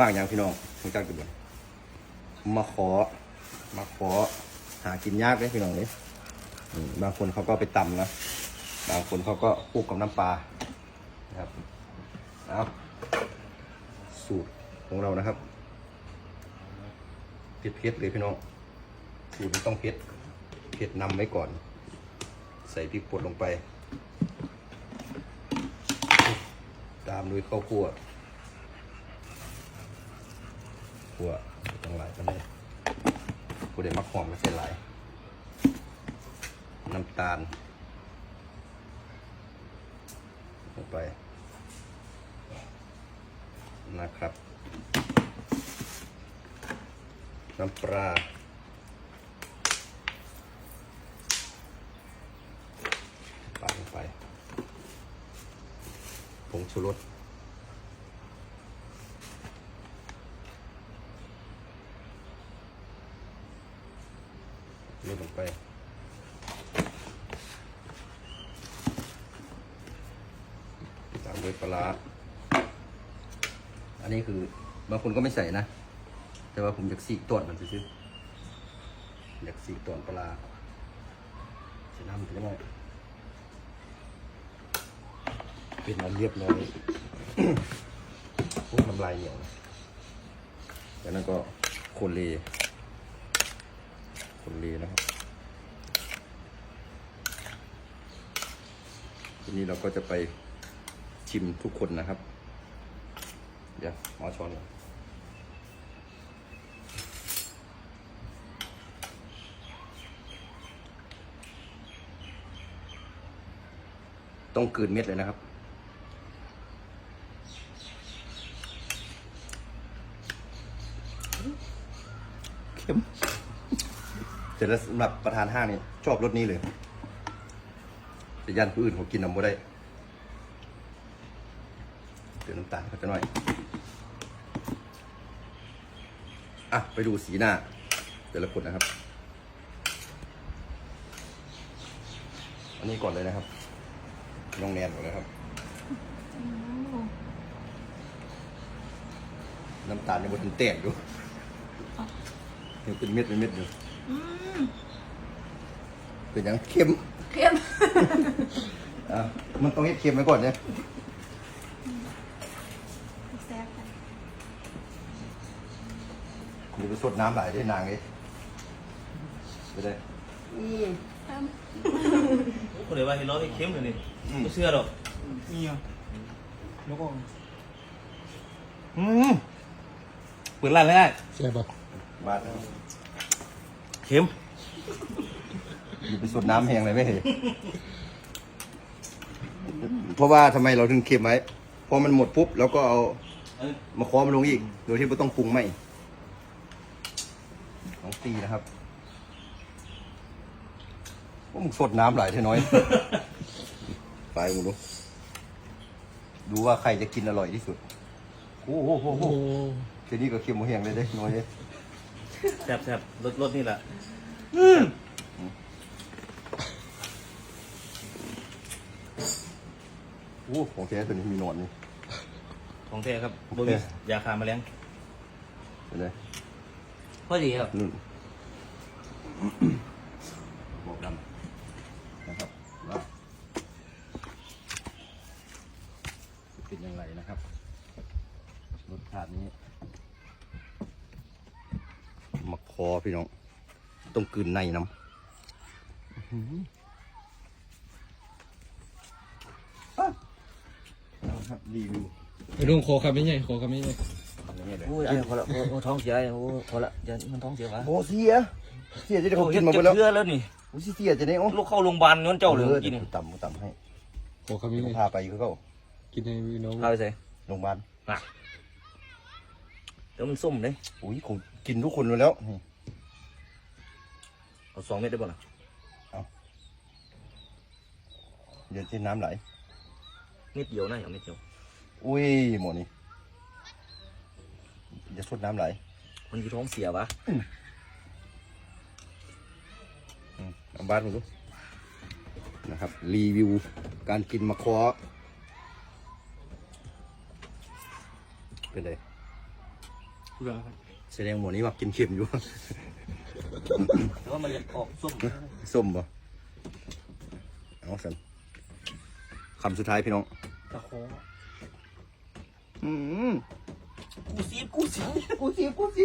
มากอย่างพี่น้องรู้จักกันบ่มาขอ มาขอ หากินยากเลยพี่น้องเลยบางคนเขาก็ไปตำนะ บางคนเขาก็คลุกกับน้ำปลานะครับเอาสูตรของเรานะครับเผ็ดๆเลยพี่น้องสูตรมันต้องเผ็ดเผ็ดนำไว้ก่อน ใส่พริกป่นลงไป ตามด้วยข้าวคั่ว คั่วต้องหลายกันเลยกูได้มักหอมไม่ใช่หลาย น้ำตาลลงไป นะครับ น้ำปลาปาลงไปผงชูรส ลดลงไป ตามด้วยปลาอันนี้คือบางคนก็ไม่ใส่นะ แต่ว่าผมอยากสีตวนมันซื้ออยากสีตวนปลาร้าใส่น้ำไปได้ไหมเป็นอันเรียบร้อยพวกน้ำลายเหนียวนะจากนั้นก็โคนเล โคนเลนะครับ ทีนี้เราก็จะไปชิมทุกคนนะครับ เดี๋ยวหมอช้อนต้องกืนเม็ดเลยนะครับ เข้ม แต่ละสำหรับประธานห้างนี่ชอบรสนี้เลยแต่ยันผู้อื่นเขากินน้ำบ่ได้เติมน้ำตาลเขาจะหน่อย อะ ไปดูสีหน้า แต่ละคนนะครับ อันนี้ก่อนเลยนะครับ น้องแนนก่อนเลยครับ น้ำตาลยังบนแตกอยู่ยังเป็นเม็ดเป็นเม็ดอยู่ อืมเป็นอย่างเค็มเข้มอะมันต้องเฮ็ดเค็มไว้ก่อนเนี่ยแซ่บกันมีไปสดน้ำไหลได้นางเลยไปเลยเข้มคนเดียวว่าเห็นร้อยเค็มเลยนี่อืม ไม่เชื่อหรอกนี่อะแล้วก็อืมเปิดร้านเลยได้ แซ่บอะบาด นะเค็มมีไปสดน้ำแห้งเลยไม่เห็นเพราะว่าทำไมเราถึงเค็มไว้พอมันหมดปุ๊บเราก็เอาเอ้ยมาค้อมันลงอีก โดยที่ไม่ต้องปรุงไม่ต้องตีนะครับว่ามึงสดน้ำไหลเท่น้อย ไปมึงดูดูว่าใครจะกินอร่อยที่สุด โอ้โหโอ้โหโอ้ทีนี้ก็เค็มหมูแห้งเลยเด้น้อยเด้ แซ่บแซ่บรสรสนี่แหละโอ้ของแท้ตัวนี้มีหนอนนี่ ของแท้ครับของบ่แท้มียาคาแมลงเห็นไหมพอดีครับนุ่นบอกดำนะครับว่าจะเป็นยังไงนะครับรสชาตินี้มา คอพี่น้องต้องกลืนในน้ำอื้อหืออะนะครับรีวิวไอ้ลุงขอคำไม่ใหญ่ขอคำไม่ใหญ่อย่างเงี้ยเลยโอ้ยไอ้พอละโอ้โอ้ท้องเสียไอ้โอ้พอละอย่ามันท้องเสียวะโอ้เสียเสียจะได้เขากินมาไปแล้วเชื่อแล้วนี่โอ้เสียจะได้โอ้ลูกเข้าโรงพยาบาลย้อนเจ้าเลยออกินดี๋ยวกูต่ำกูต่ำให้ขอคำไม่ใหญ่พาไปคือเขากินให้พี่น้องพาไปใส่โรงพยาบาล น่ะเดี๋ยวมันส้มเลยอุ้ยคงกินทุกคนไปแล้วนี่เอาสองเม็ดได้ป่ะล่ะเดี๋ยวที่น้ำไหลเม็ดเดียวนะอย่างเม็ดเดียวอุ้ยหมดนี่จะชดน้ำไหล มันคือท้องเสียวะอืมเอาบ้านมึงดูนะครับ รีวิวการกินมะคอเป็นไง เบื่อแสดงหมวนี้ว่ากินเค็มอยู่ แต่ว่ามันจะออกส้มส้มป่ะเอาสันคำสุดท้ายพี่น้องตะโคอืมกูซีบกูซีบกูสิกูสิ